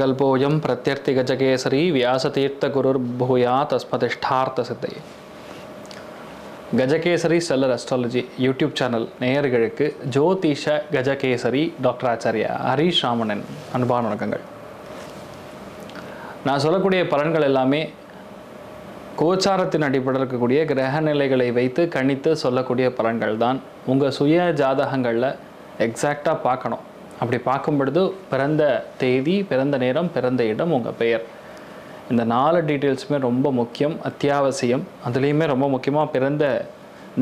கல்போயம் பிரத்யர்த்தி கஜகேசரி வியாசதீர்த்த குருர் பூயா தஸ்மதிஷ்டார்த்த சித்தையே Gajakesari stellar astrology YouTube channel நேயர்களுக்கு ஜோதிஷ கஜகேசரி டாக்டர் ஆச்சாரியா ஹரீஷ் ராமணன் அன்பான வணக்கங்கள். நான் சொல்லக்கூடிய பலன்கள் எல்லாமே கோச்சாரத்தின் அடிப்படையில் இருக்கக்கூடிய கிரக நிலைகளை வைத்து கணித்து சொல்லக்கூடிய பலன்கள் தான் உங்கள் சுய ஜாதகங்களில் எக்ஸாக்டாக பார்க்கணும். அப்படி பார்க்கும் பொழுது பிறந்த தேதி பிறந்த நேரம் பிறந்த இடம் உங்கள் பெயர். இந்த நாலு டீட்டெயில்ஸுமே ரொம்ப முக்கியம் அத்தியாவசியம். அதுலேயுமே ரொம்ப முக்கியமாக பிறந்த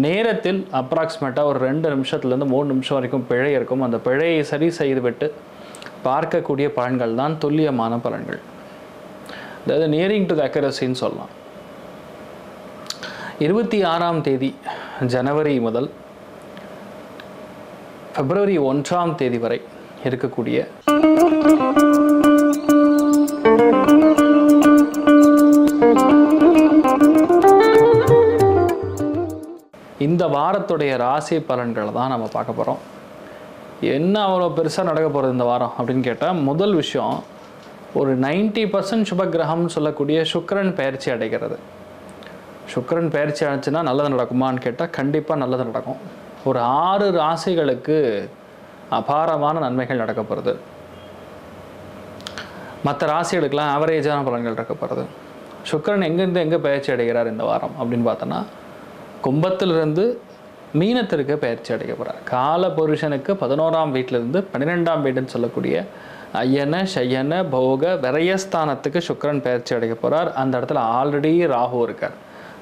நேரத்தில் அப்ராக்சிமேட்டாக ஒரு ரெண்டு நிமிஷத்துலேருந்து மூணு நிமிஷம் வரைக்கும் பிழை இருக்கும். அந்த பிழையை சரி செய்துவிட்டு பார்க்கக்கூடிய பலன்கள் தான் துல்லியமான பலன்கள். அதாவது நியரிங் டு த அக்கரசின்னு சொல்லலாம். இருபத்தி ஆறாம் தேதி ஜனவரி முதல் பிப்ரவரி ஒன்றாம் தேதி வரை இருக்கக்கூடிய இந்த வாரத்துடைய ராசி பலன்களை தான் நம்ம பார்க்க போகிறோம் என்ன அவ்வளோ பெருசாக நடக்க போகிறது இந்த வாரம் அப்படின்னு கேட்டால் முதல் விஷயம் ஒரு 90% பர்சன்ட் சுபகிரகம்னு சொல்லக்கூடிய சுக்கரன் பயிற்சி அடைகிறது. சுக்கரன் பயிற்சி அடைச்சுன்னா நல்லது நடக்குமான்னு கேட்டால் கண்டிப்பாக நல்லது நடக்கும். ஒரு ஆறு ராசிகளுக்கு அபாரமான நன்மைகள் நடக்கப்படுது. மற்ற ராசிகளுக்கெல்லாம் ஆவரேஜான பலன்கள் நடக்க சுக்கரன் எங்கேருந்து எங்கே பயிற்சி அடைகிறார் இந்த வாரம் அப்படின்னு பார்த்தோன்னா கும்பத்திலிருந்து மீனத்திற்கு பயிற்சி அடைக்கப்படுறார் கால புருஷனுக்கு பதினோராம் வீட்டிலிருந்து பன்னிரெண்டாம் வீடுன்னு சொல்லக்கூடிய ஐயன ஷையன போக விரயஸ்தானத்துக்கு சுக்கரன் பயிற்சி அடைக்க போகிறார் அந்த இடத்துல ஆல்ரெடி ராகு இருக்கார்.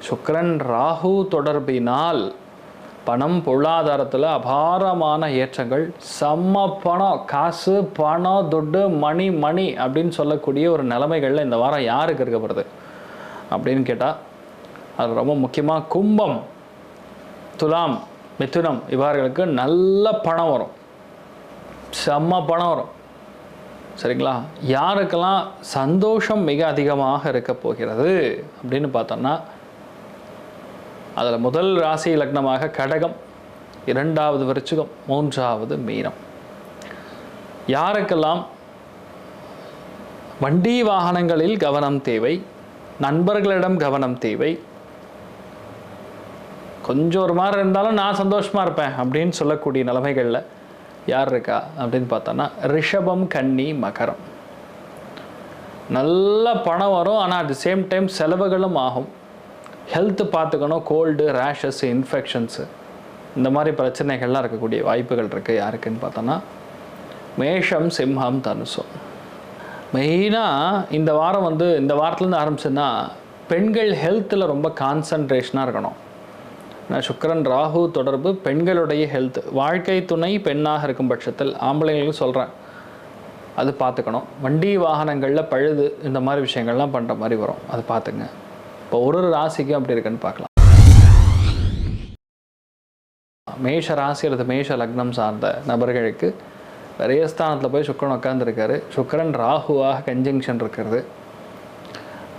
சுக்கரன் ராகு தொடர்பினால் பணம் பொருளாதாரத்தில் அபாரமான ஏற்றங்கள். செம்ம பணம் காசு பணம் துட்டு மணி மணி அப்படின்னு சொல்லக்கூடிய ஒரு நிலைமைகளில் இந்த வாரம் யாருக்கு இருக்க போகிறது அப்படின்னு கேட்டால் அது ரொம்ப முக்கியமாக கும்பம் துலாம் மிதுனம் இவர்களுக்கு நல்ல பணம் வரும். செம்ம பணம் வரும். சரிங்களா? யாருக்கெல்லாம் சந்தோஷம் மிக அதிகமாக இருக்க போகிறது அப்படின்னு பார்த்தோம்னா அதில் முதல் ராசி லக்னமாக கடகம் இரண்டாவது விருச்சிகம் மூன்றாவது மீனம். யாருக்கெல்லாம் வண்டி வாகனங்களில் கவனம் தேவை நண்பர்களிடம் கவனம் தேவை கொஞ்சம் ஒரு மாதிரி இருந்தாலும் நான் சந்தோஷமாக இருப்பேன் அப்படின்னு சொல்லக்கூடிய நிலைமைகளில் யார் இருக்கா அப்படின்னு பார்த்தோன்னா ரிஷபம் கன்னி மகரம். நல்ல பணம் வரும் ஆனால் அட் தி சேம் டைம் செலவுகளும் ஆகும். ஹெல்த்து பார்த்துக்கணும் கோல்டு ரேஷஸ் இன்ஃபெக்ஷன்ஸு இந்த மாதிரி பிரச்சனைகள்லாம் இருக்கக்கூடிய வாய்ப்புகள் இருக்குது யாருக்குன்னு பார்த்தோன்னா மேஷம் சிம்ஹம் தனுசம் மெயினாக இந்த வாரம் வந்து இந்த வாரத்துலேருந்து ஆரம்பிச்சுன்னா பெண்கள் ஹெல்த்தில் ரொம்ப கான்சன்ட்ரேஷனாக இருக்கணும். நான் சுக்கரன் ராகு தொடர்பு பெண்களுடைய ஹெல்த் வாழ்க்கை துணை பெண்ணாக இருக்கும் பட்சத்தில் ஆம்பளைங்களுக்கு சொல்கிறேன் அது பார்த்துக்கணும். வண்டி வாகனங்களில் பழுது இந்த மாதிரி விஷயங்கள்லாம் பண்ணுற மாதிரி வரும். அது பார்த்துங்க. இப்போ ஒரு ஒரு ராசிக்கும் அப்படி இருக்குன்னு பார்க்கலாம். மேஷ ராசி அல்லது மேஷ லக்னம் சார்ந்த நபர்களுக்கு விரயஸ்தானத்தில் போய் சுக்கரன் உட்காந்துருக்காரு சுக்கரன் ராகுவாக கன்ஜங்ஷன் இருக்கிறது.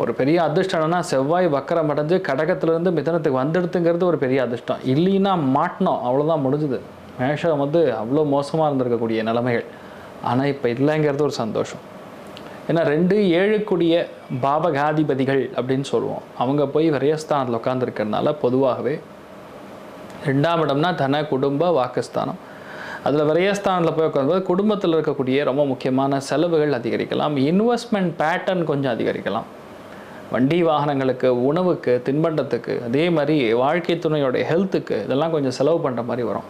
ஒரு பெரிய அதிர்ஷ்டம் செவ்வாய் வக்கரம் அடைஞ்சு கடகத்திலிருந்து மிதனத்துக்கு வந்துடுத்துங்கிறது ஒரு பெரிய அதிர்ஷ்டம். இல்லைன்னா மாட்டினோம். அவ்வளோதான் முடிஞ்சுது. மேஷம் வந்து அவ்வளோ மோசமாக இருந்திருக்கக்கூடிய நிலைமைகள். ஆனால் இப்போ இல்லைங்கிறது ஒரு சந்தோஷம். ஏன்னா ரெண்டு ஏழுக்குடிய பாபகாதிபதிகள் அப்படின்னு சொல்லுவோம். அவங்க போய் விரயஸ்தானத்தில் உட்காந்துருக்கிறதுனால பொதுவாகவே ரெண்டாம் இடம்னா தன குடும்ப வாக்குஸ்தானம். அதில் விரயஸ்தானத்தில் போய் உட்காரும்போது குடும்பத்தில் இருக்கக்கூடிய ரொம்ப முக்கியமான செலவுகள் அதிகரிக்கலாம். இன்வெஸ்ட்மெண்ட் பேட்டர்ன் கொஞ்சம் அதிகரிக்கலாம். வண்டி வாகனங்களுக்கு உணவுக்கு தின்பண்டத்துக்கு அதே மாதிரி வாழ்க்கை துணையோடைய ஹெல்த்துக்கு இதெல்லாம் கொஞ்சம் செலவு பண்ணுற மாதிரி வரும்.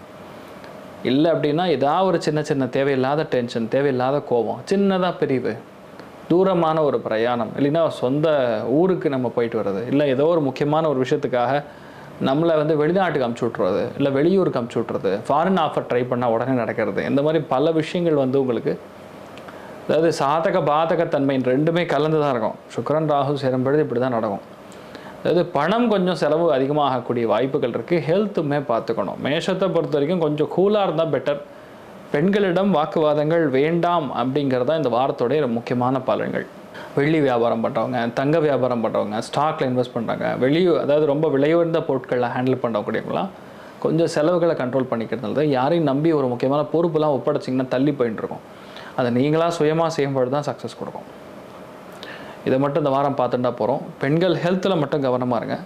இல்லை அப்படின்னா ஏதாவது ஒரு சின்ன சின்ன தேவையில்லாத டென்ஷன் தேவையில்லாத கோபம் சின்னதாக பிரிவு. தூரமான ஒரு பிரயாணம் இல்லைன்னா சொந்த ஊருக்கு நம்ம போயிட்டு வர்றது இல்லை ஏதோ ஒரு முக்கியமான ஒரு விஷயத்துக்காக நம்மளை வந்து வெளிநாட்டுக்கு அமுச்சு விட்றது இல்லை வெளியூருக்கு அமுச்சு விட்றது ஃபாரின் ஆஃபர் ட்ரை பண்ணால் உடனே நடக்கிறது இந்த மாதிரி பல விஷயங்கள் வந்து உங்களுக்கு அதாவது சாதக பாதகத்தன்மை ரெண்டுமே கலந்து தான் இருக்கும். சுக்கரன் ராகு சேரும் பொழுது இப்படி தான் நடக்கும். அதாவது பணம் கொஞ்சம் செலவு அதிகமாகக்கூடிய வாய்ப்புகள் இருக்குது ஹெல்த்துமே பார்த்துக்கணும். மேஷத்தை பொறுத்த வரைக்கும் கொஞ்சம் கூலாக இருந்தால் பெட்டர் பெண்களிடம் வாக்குவாதங்கள் வேண்டாம் அப்படிங்கிறது தான் இந்த வாரத்தோடைய முக்கியமான பலன்கள். வெள்ளி வியாபாரம் பண்ணுறவங்க தங்க வியாபாரம் பண்ணுறவங்க ஸ்டாக்ல இன்வெஸ்ட் பண்ணுறாங்க வெளியே அதாவது ரொம்ப விலையுயர்ந்த பொருட்களை ஹேண்டில் பண்ணக்கூடியவங்களாம் கொஞ்சம் செலவுகளை கண்ட்ரோல் பண்ணிக்கிறதுனால தான் யாரையும் நம்பி ஒரு முக்கியமான பொறுப்புலாம் ஒப்படைச்சிங்கன்னா தள்ளி போயிட்டு இருக்கும். அதை நீங்களாக சுயமாக செய்யும்போது தான் சக்ஸஸ் கொடுக்கும். இதை மட்டும் இந்த வாரம் பார்த்துட்டா போகிறோம் பெண்கள் ஹெல்த்தில் மட்டும் கவனமாக இருங்க.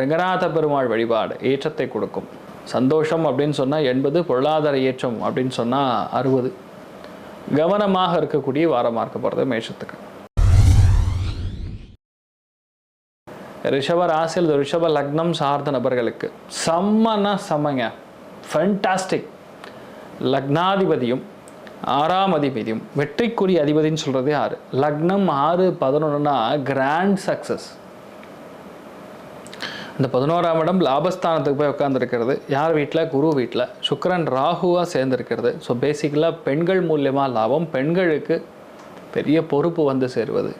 ரங்கநாத பெருமாள் வழிபாடு ஏற்றத்தை கொடுக்கும். சந்தோஷம் அப்படின்னு சொன்னால் எண்பது பொருளாதார ஏற்றம் அப்படின்னு சொன்னால் அறுபது. கவனமாக இருக்கக்கூடிய வாரமாக இருக்க போகிறது மேஷத்துக்கு. ரிஷப ராசியில் ரிஷப லக்னம் சார்ந்த நபர்களுக்கு செம்மனா செம்மங்க. ஃபென்டாஸ்டிக் லக்னாதிபதியும் ஆறாம் அதிபதியும் வெற்றிக்குரிய அதிபதின்னு சொல்கிறது யார்? லக்னம் ஆறு பதினொன்றுனா கிராண்ட் சக்ஸஸ் இந்த பதினோராம் இடம் லாபஸ்தானத்துக்கு போய் உட்காந்துருக்கிறது யார் வீட்டில் குரு வீட்டில் சுக்கரன் ராகுவாக சேர்ந்துருக்கிறது. ஸோ பேசிக்கலாக பெண்கள் மூலியமாக லாபம் பெண்களுக்கு பெரிய பொறுப்பு வந்து சேருவது.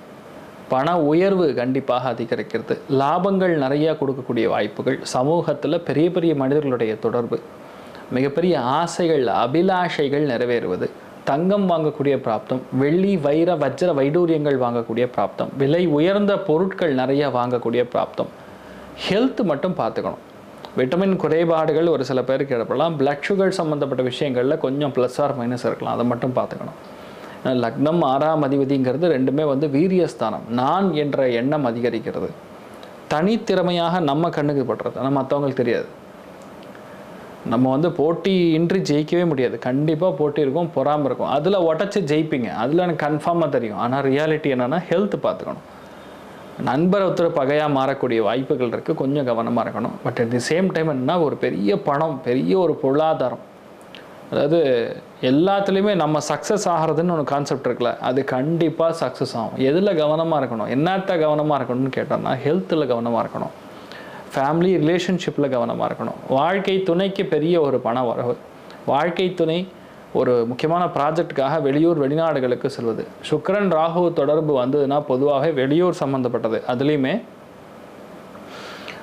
பண உயர்வு கண்டிப்பாக அதிகரிக்கிறது. லாபங்கள் நிறையா கொடுக்கக்கூடிய வாய்ப்புகள். சமூகத்தில் பெரிய பெரிய மனிதர்களுடைய தொடர்பு. மிகப்பெரிய ஆசைகள் அபிலாஷைகள் நிறைவேறுவது. தங்கம் வாங்கக்கூடிய பிராப்தம் வெள்ளி வைர வஜ்ர வைடூரியங்கள் வாங்கக்கூடிய பிராப்தம் விலை உயர்ந்த பொருட்கள் நிறைய வாங்கக்கூடிய பிராப்தம். ஹெல்த் மட்டும் பார்த்துக்கணும். விட்டமின் குறைபாடுகள் ஒரு சில பேருக்கு ஏற்படலாம். பிளட் சுகர் சம்மந்தப்பட்ட விஷயங்களில் கொஞ்சம் ப்ளஸ் ஆர் மைனஸ் இருக்கலாம். அதை மட்டும் பார்த்துக்கணும். லக்னம் ஆறாம் அதிபதிங்கிறது ரெண்டுமே வந்து வீரியஸ்தானம். நான் என்ற எண்ணம் அதிகரிக்கிறது. தனித்திறமையாக நம்ம கண்ணுக்கு படுறது. ஆனால் மற்றவங்களுக்கு தெரியாது. நம்ம வந்து போட்டியின்றி ஜெயிக்கவே முடியாது. கண்டிப்பாக போட்டி இருக்கும் பொறாமல் இருக்கும். அதில் உடச்சி ஜெயிப்பீங்க. அதில் எனக்கு கன்ஃபார்மாக தெரியும். ஆனால் ரியாலிட்டி என்னென்னா ஹெல்த் பார்த்துக்கணும். நண்பர் ஒருத்தர் பகையாக மாறக்கூடிய வாய்ப்புகள் இருக்குது கொஞ்சம் கவனமாக இருக்கணும். But at the same time என்ன ஒரு பெரிய பணம் பெரிய ஒரு பொருளாதாரம். அதாவது எல்லாத்துலேயுமே நம்ம சக்ஸஸ் ஆகிறதுன்னு ஒன்று கான்செப்ட் இருக்குல்ல அது கண்டிப்பாக சக்ஸஸ் ஆகும். எதில் கவனமாக இருக்கணும்? என்னத்த கவனமாக இருக்கணும்னு கேட்டோம்னா ஹெல்த்தில் கவனமாக இருக்கணும். ஃபேமிலி ரிலேஷன்ஷிப்பில் கவனமாக இருக்கணும். வாழ்க்கை துணைக்கு பெரிய ஒரு பண வரவு. வாழ்க்கை துணை ஒரு முக்கியமான ப்ராஜெக்டுக்காக வெளியூர் வெளிநாடுகளுக்கு செல்வது. சுக்கரன் ராகு தொடர்பு வந்ததுன்னா பொதுவாகவே வெளியூர் சம்மந்தப்பட்டது அதுலேயுமே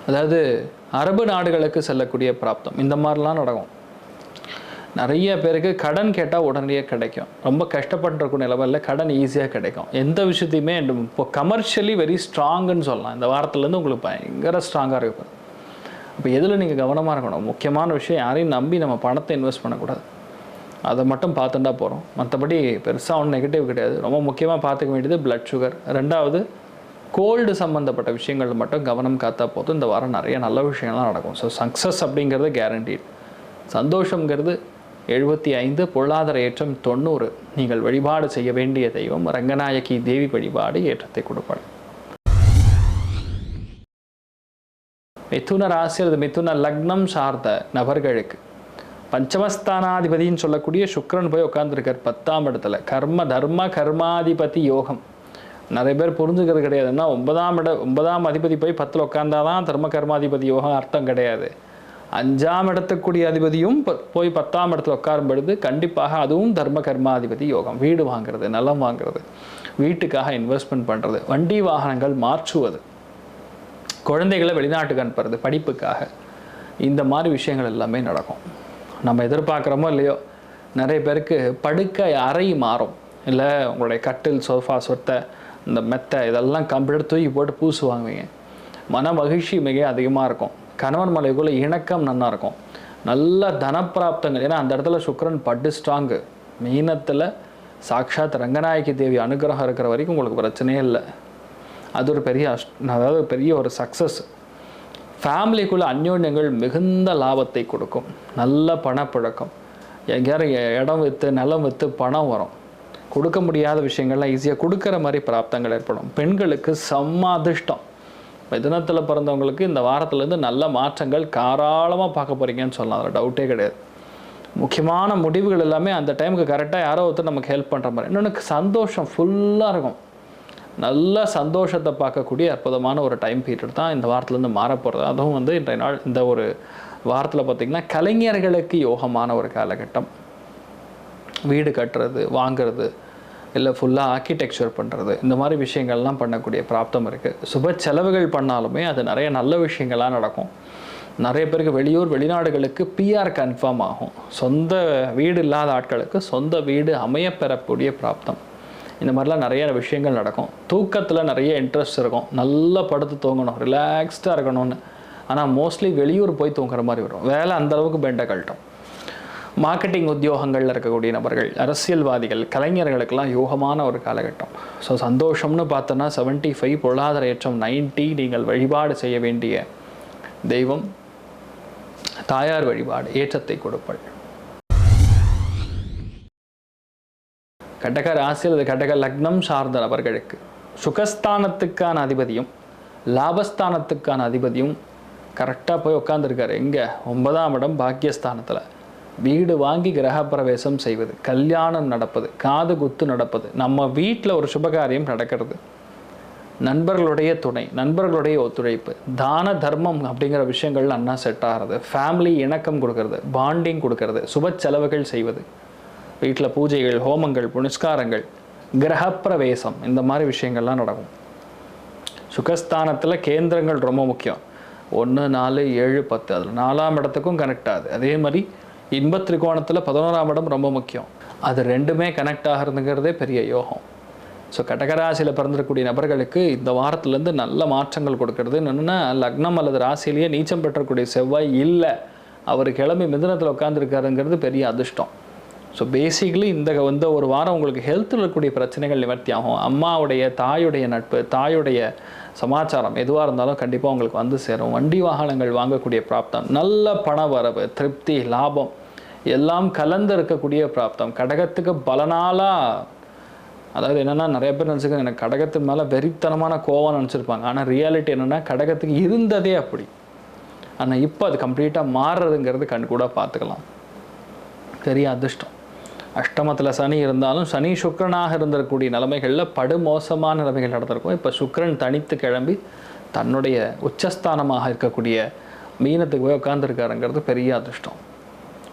அதாவது அரபு நாடுகளுக்கு செல்லக்கூடிய பிராப்தம். இந்த மாதிரிலாம் நடக்கும். நிறைய பேருக்கு கடன் கேட்டால் உடனடியே கிடைக்கும். ரொம்ப கஷ்டப்பட்டிருக்கும் நிலவரில் கடன் ஈஸியாக கிடைக்கும். எந்த விஷயத்தையுமே இப்போ கமர்ஷியலி வெரி ஸ்ட்ராங்குன்னு சொல்லலாம். இந்த வாரத்துலேருந்து உங்களுக்கு பயங்கர ஸ்ட்ராங்காக இருக்கும். அப்போ எதில் நீங்கள் கவனமாக இருக்கணும்? முக்கியமான விஷயம் யாரையும் நம்பி நம்ம பணத்தை இன்வெஸ்ட் பண்ணக்கூடாது. அதை மட்டும் பார்த்துட்டா போகிறோம் மற்றபடி பெருசாக ஒன்றும் நெகட்டிவ் கிடையாது. ரொம்ப முக்கியமாக பார்த்துக்க வேண்டியது பிளட் சுகர் ரெண்டாவது கோல்டு சம்மந்தப்பட்ட விஷயங்கள் மட்டும் கவனம் காத்தா போதும். இந்த வாரம் நிறைய நல்ல விஷயங்கள்லாம் நடக்கும். ஸோ சக்ஸஸ் அப்படிங்கிறது கேரண்டீட் சந்தோஷங்கிறது எழுபத்தி ஐந்து பொருளாதார ஏற்றம் தொண்ணூறு. நீங்கள் வழிபாடு செய்ய வேண்டிய தெய்வம். ரங்கநாயகி தேவி வழிபாடு ஏற்றத்தை கொடுப்பாள். மிதுன ராசி அல்லது மிதுன லக்னம் சார்ந்த நபர்களுக்கு பஞ்சமஸ்தானாதிபதின்னு சொல்லக்கூடிய சுக்ரன் போய் உட்காந்துருக்கார் பத்தாம் இடத்துல. கர்ம தர்ம கர்மாதிபதி யோகம். நிறைய பேர் புரிஞ்சுக்கிறது கிடையாதுன்னா ஒன்பதாம் இட ஒன்பதாம் அதிபதி போய் பத்தில் உட்காந்தாதான் தர்ம கர்மாதிபதி யோகம் அர்த்தம் கிடையாது. அஞ்சாம் இடத்துக்குடிய அதிபதியும் ப- போய் பத்தாம் இடத்துல உட்காரும் பொழுது கண்டிப்பாக அதுவும் தர்ம கர்மாதிபதி யோகம். வீடு வாங்குறது நிலம் வாங்குறது வீட்டுக்காக இன்வெஸ்ட்மெண்ட் பண்ணுறது வண்டி வாகனங்கள் மாற்றுவது குழந்தைகளை வெளிநாட்டுக்கு அனுப்புறது படிப்புக்காக. இந்த மாதிரி விஷயங்கள் எல்லாமே நடக்கும். நம்ம எதிர்பார்க்குறோமோ இல்லையோ நிறைய பேருக்கு படுக்கை அறை மாறும். இல்லை உங்களுடைய கட்டில் சோஃபா சொத்தை இந்த மெத்தை இதெல்லாம் கம்ப்யூட்டர் தூக்கி போட்டு பூசு வாங்குவீங்க மன மகிழ்ச்சி மிக அதிகமாக இருக்கும். கணவன் மலைக்குள்ளே இணக்கம் நல்லா இருக்கும். நல்ல தனப்பிராப்தங்கள். ஏன்னா அந்த இடத்துல சுக்கிரன் பட்டு ஸ்ட்ராங்கு மீனத்தில் சாக்ஷாத் ரங்கநாயகி தேவி அனுகிரகம் இருக்கிற வரைக்கும் உங்களுக்கு பிரச்சனையே இல்லை. அது ஒரு பெரிய அஷ் அதாவது பெரிய ஒரு சக்ஸஸ் ஃபேமிலிக்குள்ள அந்யோன்யங்கள் மிகுந்த லாபத்தை கொடுக்கும். நல்ல பணப்பழக்கம். எங்கேயாரும் இடம் விற்று நிலம் விற்று பணம் வரும். கொடுக்க முடியாத விஷயங்கள்லாம் ஈஸியாக கொடுக்குற மாதிரி பிராப்தங்கள் ஏற்படும். பெண்களுக்கு செம்ம அதிர்ஷ்டம் மிதுனத்தில் பிறந்தவங்களுக்கு இந்த வாரத்துலேருந்து நல்ல மாற்றங்கள் தாராளமாக பார்க்க போகிறீங்கன்னு சொல்லலாம். அதில் டவுட்டே கிடையாது. முக்கியமான முடிவுகள் எல்லாமே அந்த டைமுக்கு கரெக்டாக யாரோ ஒருத்தர் நமக்கு ஹெல்ப் பண்ணுற மாதிரி. இன்னொன்று சந்தோஷம் ஃபுல்லாக இருக்கும். நல்ல சந்தோஷத்தை பார்க்கக்கூடிய அற்புதமான ஒரு டைம் பீரியட் தான் இந்த வாரத்துலேருந்து மாறப்போகிறது அதுவும் வந்து இன்றைய நாள் இந்த ஒரு வாரத்தில் பார்த்திங்கன்னா கலைஞர்களுக்கு யோகமான ஒரு காலகட்டம். வீடு கட்டுறது வாங்கிறது இல்லை ஃபுல்லாக ஆர்கிடெக்சர் பண்ணுறது இந்த மாதிரி விஷயங்கள்லாம் பண்ணக்கூடிய பிராப்தம் இருக்குது சுப செலவுகள் பண்ணாலுமே அது நிறைய நல்ல விஷயங்கள்லாம் நடக்கும். நிறைய பேருக்கு வெளியூர் வெளிநாடுகளுக்கு பிஆர் கன்ஃபார்ம் ஆகும். சொந்த வீடு இல்லாத ஆட்களுக்கு சொந்த வீடு அமைய பெறக்கூடிய பிராப்தம். இந்த மாதிரிலாம் நிறைய விஷயங்கள் நடக்கும். தூக்கத்தில் நிறைய இன்ட்ரெஸ்ட் இருக்கும். நல்லா படுத்து தூங்கணும். ரிலாக்ஸ்டாக இருக்கணும்னு. ஆனால் மோஸ்ட்லி வெளியூர் போய் தூங்குற மாதிரி வரும். வேலை அந்த அளவுக்கு பெண்டை கழட்டும். மார்க்கெட்டிங் உத்தியோகங்களில் இருக்கக்கூடிய நபர்கள் அரசியல்வாதிகள் கலைஞர்களுக்கெல்லாம் யோகமான ஒரு காலகட்டம். ஸோ சந்தோஷம்னு பார்த்தோன்னா செவன்ட்டி ஃபைவ் பொருளாதார ஏற்றம் நைன்ட்டி நீங்கள் வழிபாடு செய்ய வேண்டிய தெய்வம் தாயார் வழிபாடு ஏற்றத்தை கொடுப்பள் கடக ராசி அல்லது கடக லக்னம் சார்ந்த நபர்களுக்கு சுகஸ்தானத்துக்கான அதிபதியும் லாபஸ்தானத்துக்கான அதிபதியும் கரெக்டாக போய் உட்காந்துருக்காரு எங்கே? ஒன்பதாம் இடம் பாக்கியஸ்தானத்தில். வீடு வாங்கி கிரகப்பிரவேசம் செய்வது கல்யாணம் நடப்பது காது குத்து நடப்பது நம்ம வீட்டில் ஒரு சுபகாரியம் நடக்கிறது. நண்பர்களுடைய துணை நண்பர்களுடைய ஒத்துழைப்பு தான தர்மம் அப்படிங்கிற விஷயங்கள் அண்ணா செட் ஆகிறது ஃபேமிலி இணக்கம் கொடுக்கறது பாண்டிங் கொடுக்கறது சுப செலவுகள் செய்வது வீட்டில் பூஜைகள் ஹோமங்கள் புனஸ்காரங்கள் கிரகப்பிரவேசம் இந்த மாதிரி விஷயங்கள்லாம் நடக்கும். சுகஸ்தானத்தில் கேந்திரங்கள் ரொம்ப முக்கியம். ஒன்று நாலு ஏழு பத்து அதில் நாலாம் இடத்துக்கும் கனெக்ட் ஆகுது. அதே மாதிரி இன்பத் திரிகோணத்தில் பதினோராம் இடம் ரொம்ப முக்கியம். அது ரெண்டுமே கனெக்ட் ஆகிறதுங்கிறதே பெரிய யோகம். ஸோ கடகராசியில் பிறந்திருக்கக்கூடிய நபர்களுக்கு இந்த வாரத்துலேருந்து நல்ல மாற்றங்கள் கொடுக்கறது. என்னென்னா லக்னம் அல்லது ராசியிலேயே நீச்சம் பெற்றக்கூடிய செவ்வாய் இல்லை. அவர் கிளம்பி மிதனத்தில் உட்காந்துருக்காருங்கிறது பெரிய அதிர்ஷ்டம். ஸோ பேசிக்கலி இந்த வந்து ஒரு வாரம் உங்களுக்கு ஹெல்த்தில் இருக்கக்கூடிய பிரச்சனைகள் நிவர்த்தி ஆகும் அம்மாவுடைய தாயுடைய நட்பு தாயுடைய சமாச்சாரம் எதுவாக இருந்தாலும் கண்டிப்பாக உங்களுக்கு வந்து சேரும். வண்டி வாகனங்கள் வாங்கக்கூடிய பிராப்தம் நல்ல பண வரவு திருப்தி லாபம் எல்லாம் கலந்து இருக்கக்கூடிய பிராப்தம். கடகத்துக்கு பலனாலாக அதாவது என்னென்னா நிறைய பேர் நினச்சிக்க எனக்கு கடகத்து மேலே வெறித்தனமான கோவம் நினச்சிருப்பாங்க. ஆனால் ரியாலிட்டி என்னென்னா கடகத்துக்கு இருந்ததே அப்படி. ஆனால் இப்போ அது கம்ப்ளீட்டாக மாறுறதுங்கிறது கண் கூட பார்த்துக்கலாம் பெரிய அதிர்ஷ்டம். அஷ்டமத்தில் சனி இருந்தாலும் சனி சுக்கரனாக இருந்திருக்கக்கூடிய நிலைமைகளில் படுமோசமான நிலைமைகள் நடந்திருக்கும். இப்போ சுக்கரன் தனித்து கிளம்பி தன்னுடைய உச்சஸ்தானமாக இருக்கக்கூடிய மீனத்துக்கு போய் உட்காந்துருக்காருங்கிறது பெரிய அதிர்ஷ்டம்.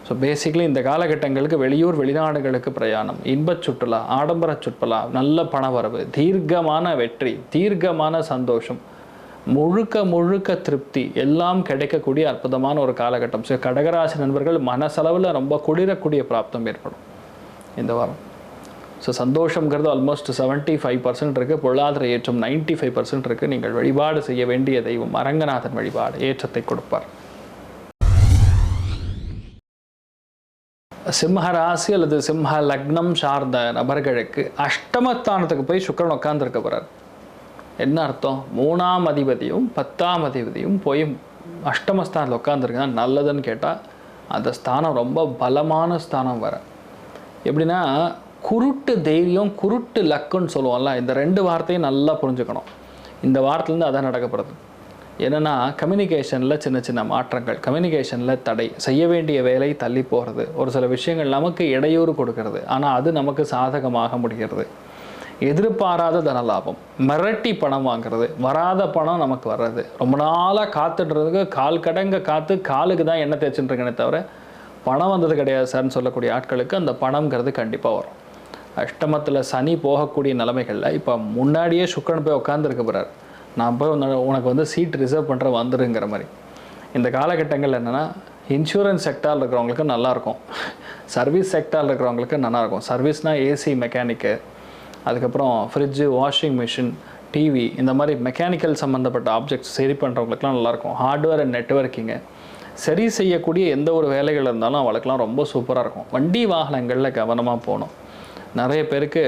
ஸோ பேசிக்கலி இந்த காலகட்டங்களுக்கு வெளியூர் வெளிநாடுகளுக்கு பிரயாணம் இன்பச் சுற்றுலா ஆடம்பர சுற்றுலா நல்ல பணவரவு தீர்க்கமான வெற்றி தீர்க்கமான சந்தோஷம் முழுக்க முழுக்க திருப்தி எல்லாம் கிடைக்கக்கூடிய அற்புதமான ஒரு காலகட்டம். ஸோ கடகராசி நண்பர்கள் மனசளவில் ரொம்ப குளிரக்கூடிய பிராப்தம் ஏற்படும். இந்த வாரம். ஸோ சந்தோஷங்கிறது ஆல்மோஸ்ட் செவன்ட்டி ஃபைவ் பர்சன்ட் இருக்குது பொருளாதார ஏற்றம் நைன்ட்டி ஃபைவ் பர்சன்ட் இருக்குது நீங்கள் வழிபாடு செய்ய வேண்டிய தெய்வம் அரங்கநாதன் வழிபாடு ஏற்றத்தை கொடுப்பார். சிம்ம ராசி அல்லது சிம்ம லக்னம் சார்ந்த நபர்களுக்கு அஷ்டமஸ்தானத்துக்கு போய் சுக்கரன் உட்காந்துருக்க போகிறார் என்ன அர்த்தம்? மூணாம் அதிபதியும் பத்தாம் அதிபதியும் போய் அஷ்டமஸ்தானத்தில் உட்காந்துருக்கா நல்லதுன்னு கேட்டால் அந்த ஸ்தானம் ரொம்ப பலமான ஸ்தானம் வர எப்படின்னா குருட்டு தைரியம் குருட்டு லக்குன்னு சொல்லுவோம்ல இந்த ரெண்டு வார்த்தையும் நல்லா புரிஞ்சுக்கணும். இந்த வாரத்துலேருந்து அதான் நடக்கப்படுறது என்னென்னா கம்யூனிகேஷனில் சின்ன சின்ன மாற்றங்கள் கம்யூனிகேஷனில் தடை செய்ய வேண்டிய வேலை தள்ளி போகிறது ஒரு சில விஷயங்கள் நமக்கு இடையூறு கொடுக்கறது. ஆனால் அது நமக்கு சாதகமாக முடிகிறது. எதிர்பாராத தன லாபம் மிரட்டி பணம் வாங்குறது வராத பணம் நமக்கு வர்றது. ரொம்ப நாளாக காத்துடுறதுக்கு கால் கடங்க காத்து காலுக்கு தான் எண்ணெய் தேய்ச்சிட்டுருக்கேனே தவிர பணம் வந்தது கிடையாது சார்னு சொல்லக்கூடிய ஆட்களுக்கு அந்த பணம்ங்கிறது கண்டிப்பாக வரும். அஷ்டமத்தில் சனி போகக்கூடிய நிலைமைகளில் இப்போ முன்னாடியே சுக்கரன் போய் உட்காந்துருக்க போகிறார் நான் போய் உனக்கு வந்து சீட் ரிசர்வ் பண்ணுற வந்துருங்கிற மாதிரி. இந்த காலகட்டங்கள் என்னென்னா இன்சூரன்ஸ் செக்டாரில் இருக்கிறவங்களுக்கு நல்லாயிருக்கும் சர்வீஸ் செக்டாரில் இருக்கிறவங்களுக்கு நல்லாயிருக்கும் சர்வீஸ்னால் ஏசி மெக்கானிக்கு அதுக்கப்புறம் ஃப்ரிட்ஜு வாஷிங் மிஷின் டிவி இந்த மாதிரி மெக்கானிக்கல் சம்மந்தப்பட்ட ஆப்ஜெக்ட்ஸ் சரி பண்ணுறவங்களுக்குலாம் நல்லாயிருக்கும் ஹார்ட்வேர் அண்ட் நெட்ஒர்க்கிங்கு சரி செய்யக்கூடிய எந்த ஒரு வேலைகள் இருந்தாலும் அவளுக்கெல்லாம் ரொம்ப சூப்பராக இருக்கும். வண்டி வாகனங்களில் கவனமாக போகணும். நிறைய பேருக்கு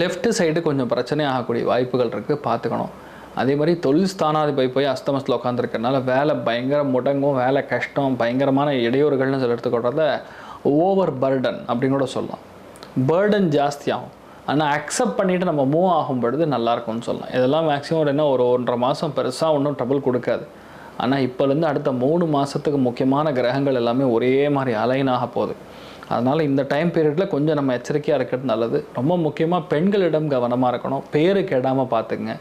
லெஃப்ட் சைடு கொஞ்சம் பிரச்சனை ஆகக்கூடிய வாய்ப்புகள் இருக்குது பார்த்துக்கணும். அதே மாதிரி தொழில் ஸ்தானாதிபதி போய் அஸ்தமத்தில் உட்காந்துருக்கனால வேலை பயங்கர முடங்கும் வேலை கஷ்டம் பயங்கரமான இடையூறுகள்னு சொல்லி எடுத்துக்கொள்றத ஓவர் பர்டன் அப்படின்னு கூட சொல்லலாம். பேர்டன் ஜாஸ்தியாகும். ஆனால் அக்செப்ட் பண்ணிவிட்டு நம்ம மூவ் ஆகும் பொழுது நல்லாயிருக்கும்னு சொல்லலாம். இதெல்லாம் மேக்ஸிமம் என்ன ஒரு ஒன்றரை மாதம் பெருசாக ஒன்றும் ட்ரபிள் கொடுக்காது. ஆனால் இப்போலேருந்து அடுத்த மூணு மாதத்துக்கு முக்கியமான கிரகங்கள் எல்லாமே ஒரே மாதிரி அலைன் ஆக போகுது. அதனால் இந்த டைம் பீரியடில் கொஞ்சம் நம்ம எச்சரிக்கையாக இருக்கிறது நல்லது. ரொம்ப முக்கியமாக பெண்களிடம் கவனமாக இருக்கணும். பேரு கெடாமல் பார்த்துங்க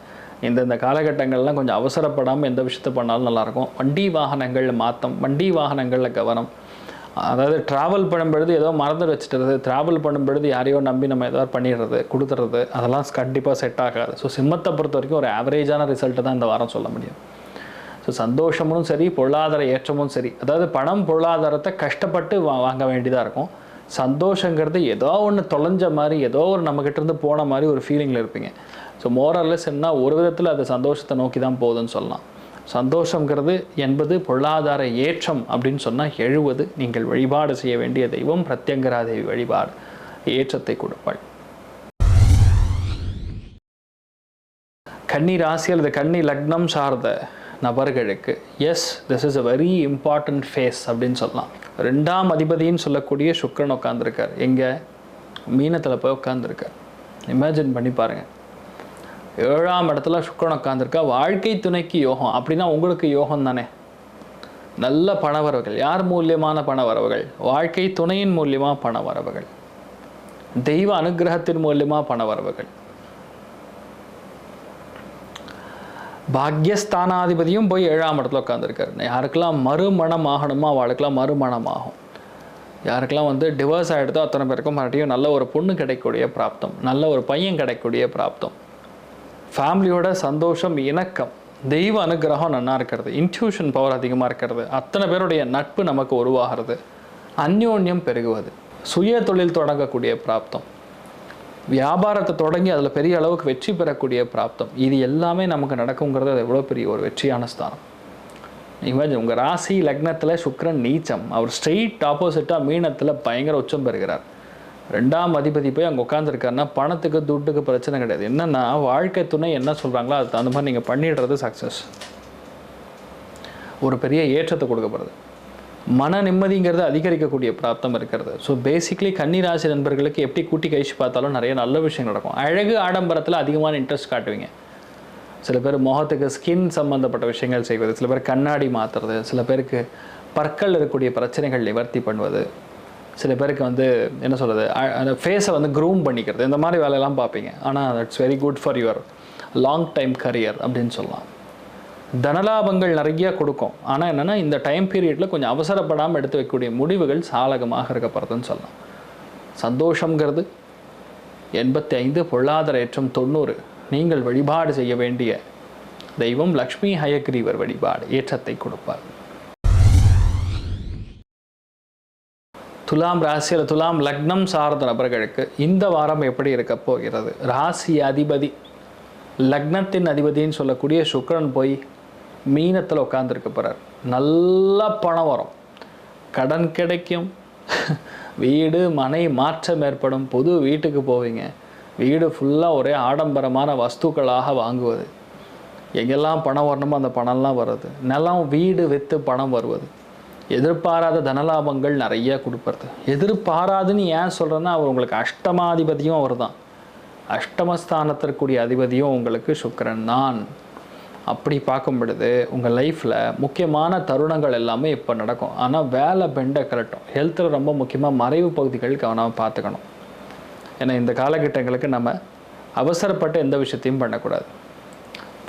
இந்த இந்த காலகட்டங்கள்லாம் கொஞ்சம் அவசரப்படாமல் எந்த விஷயத்த பண்ணாலும் நல்லாயிருக்கும். வண்டி வாகனங்களில் மாற்றம் வண்டி வாகனங்களில் கவனம். அதாவது ட்ராவல் பண்ணும்பொழுது ஏதோ மறந்து வச்சுட்டுறது ட்ராவல் பண்ணும்பொழுது யாரையோ நம்பி நம்ம ஏதாவது பண்ணிடுறது கொடுத்துறது அதெல்லாம் கண்டிப்பாக செட் ஆகாது. ஸோ சிம்மத்தை பொறுத்த வரைக்கும் ஒரு ஆவரேஜான ரிசல்ட்டு தான் இந்த வாரம் சொல்ல முடியும். ஸோ சந்தோஷமும் சரி பொருளாதார ஏற்றமும் சரி. அதாவது பணம் பொருளாதாரத்தை கஷ்டப்பட்டு வா வாங்க வேண்டியதாக இருக்கும். சந்தோஷங்கிறது ஏதோ ஒன்று தொலைஞ்ச மாதிரி ஏதோ ஒரு நம்மக்கிட்ட இருந்து போன மாதிரி ஒரு ஃபீலிங்கில் இருப்பீங்க. ஸோ மோரல்லஸ் என்ன ஒரு விதத்தில் அது சந்தோஷத்தை நோக்கி தான் போகுதுன்னு சொல்லலாம். சந்தோஷங்கிறது என்பது பொருளாதார ஏற்றம் அப்படின்னு சொன்னால் எழுவது நீங்கள் வழிபாடு செய்ய வேண்டிய தெய்வம் பிரத்யங்கராதேவி வழிபாடு ஏற்றத்தை கொடுப்பாள். கன்னி ராசி அல்லது கன்னி லக்னம் சார்ந்த நபர்களுக்கு. Yes this is a very important phase அப்படின்னு சொல்லலாம். ரெண்டாம் அதிபதின்னு சொல்லக்கூடிய சுக்கிரன் உட்காந்துருக்கார் எங்கே? மீனத்தில் போய் உட்காந்துருக்கார் இமேஜின் பண்ணி பாருங்கள் ஏழாம் இடத்துல சுக்ரன் உட்காந்துருக்கா வாழ்க்கை துணைக்கு யோகம். அப்படின்னா உங்களுக்கு யோகம் தானே. நல்ல பணவரவுகள். யார் மூலியமான பணவரவுகள்? வாழ்க்கை துணையின் மூலியமாக பண வரவுகள் தெய்வ அனுகிரகத்தின் மூலியமாக பண பாக்யஸ்தானாதிபதியும் போய் ஏழாம் இடத்துல உட்காந்துருக்காரு யாருக்கெல்லாம் மறுமணம் ஆகணுமோ அவளுக்கெல்லாம் மறுமணம் ஆகும் யாருக்கெல்லாம் வந்து டிவோர்ஸ் ஆகிடுதோ அத்தனை பேருக்கும் மறுபடியும் நல்ல ஒரு பொண்ணு கிடைக்கக்கூடிய பிராப்தம் நல்ல ஒரு பையன் கிடைக்கக்கூடிய பிராப்தம். ஃபேமிலியோட சந்தோஷம் இணக்கம் தெய்வ அனுகிரகம் நல்லா இருக்கிறது. இன்ட்யூஷன் பவர் அதிகமாக இருக்கிறது. அத்தனை பேருடைய நட்பு நமக்கு உருவாகிறது. அந்யோன்யம் பெருகுவது. சுய தொழில் தொடங்கக்கூடிய பிராப்தம். வியாபாரத்தை தொடங்கி அதில் பெரிய அளவுக்கு வெற்றி பெறக்கூடிய பிராப்தம். இது எல்லாமே நமக்கு நடக்குங்கிறது அது எவ்வளோ பெரிய ஒரு வெற்றியான ஸ்தானம். இமேஜின் உங்கள் ராசி லக்னத்தில் சுக்ரன் நீச்சம். அவர் ஸ்ட்ரெயிட் ஆப்போசிட்டாக மீனத்தில் பயங்கர உச்சம் பெறுகிறார். ரெண்டாம் அதிபதி போய் அங்கே உட்காந்துருக்காருன்னா பணத்துக்கு துட்டுக்கு பிரச்சனை கிடையாது. என்னென்னா வாழ்க்கை துணை என்ன சொல்கிறாங்களோ அதுக்கு தகுந்த மாதிரி நீங்கள் பண்ணிடுறது சக்ஸஸ் ஒரு பெரிய ஏற்றத்தை கொடுக்கப்படுது மன நிம்மதிங்கிறது அதிகரிக்கக்கூடிய பிராப்தம் இருக்கிறது. ஸோ பேசிக்லி கன்னிராசி நண்பர்களுக்கு எப்படி கூட்டி கழிச்சு பார்த்தாலும் நிறைய நல்ல விஷயம் நடக்கும். அழகு ஆடம்பரத்தில் அதிகமான இன்ட்ரெஸ்ட் காட்டுவீங்க. சில பேர் முகத்துக்கு ஸ்கின் சம்மந்தப்பட்ட விஷயங்கள் செய்வது சில பேர் கண்ணாடி மாற்றுறது சில பேருக்கு பற்கள் இருக்கக்கூடிய பிரச்சனைகள் நிவர்த்தி பண்ணுவது. சில பேருக்கு வந்து என்ன சொல்கிறது அந்த ஃபேஸை வந்து க்ரூம் பண்ணிக்கிறது. இந்த மாதிரி வேலையெல்லாம் பார்ப்பீங்க. ஆனால் that's very good for your long time career அப்படின்னு சொல்லலாம். தனலாபங்கள் நிறைய கொடுக்கும். ஆனால் என்னென்னா இந்த டைம் பீரியடில் கொஞ்சம் அவசரப்படாமல் எடுத்து வைக்கக்கூடிய முடிவுகள் சாலகமாக இருக்கப்படுறதுன்னு சொல்லலாம். சந்தோஷங்கிறது எண்பத்தி ஐந்து பொருளாதார ஏற்றம் தொண்ணூறு. நீங்கள் வழிபாடு செய்ய வேண்டிய தெய்வம் லக்ஷ்மி ஹயக்ரீவர் வழிபாடு ஏற்றத்தை கொடுப்பார். துலாம் ராசியில் துலாம் லக்னம் சார்ந்த நபர்களுக்கு இந்த வாரம் எப்படி இருக்க போகிறது? ராசி அதிபதி லக்னத்தின் அதிபதின்னு சொல்லக்கூடிய சுக்கரன் போய் மீனத்தில் உட்காந்துருக்க போகிறார் நல்ல பணம் வரும். கடன் கிடைக்கும். வீடு மனை மாற்றம் ஏற்படும். புது வீட்டுக்கு போவீங்க. வீடு ஃபுல்லாக ஒரே ஆடம்பரமான வஸ்துக்களாக வாங்குவது. எங்கெல்லாம் பணம் வரணுமோ அந்த பணம்லாம் வருது நிலம் வீடு விற்று பணம் வருவது. எதிர்பாராத தனலாபங்கள் நிறைய கொடுப்பறது எதிர்பாராதுன்னு ஏன் சொல்கிறேன்னா அவர் உங்களுக்கு அஷ்டமாதிபதியும் அவர் தான் அஷ்டமஸ்தானத்திற்குரிய அதிபதியும் உங்களுக்கு சுக்கிரன் தான். அப்படி பார்க்கும் பொழுது உங்கள் லைஃப்பில் முக்கியமான தருணங்கள் எல்லாமே இப்போ நடக்கும். ஆனால் வேலை பெண்டை கலட்டும். ஹெல்த்தில் ரொம்ப முக்கியமாக மறைவு பகுதிகள் கவனமாக பார்த்துக்கணும். ஏன்னா இந்த காலகட்டங்களுக்கு நம்ம அவசரப்பட்டு எந்த விஷயத்தையும் பண்ணக்கூடாது.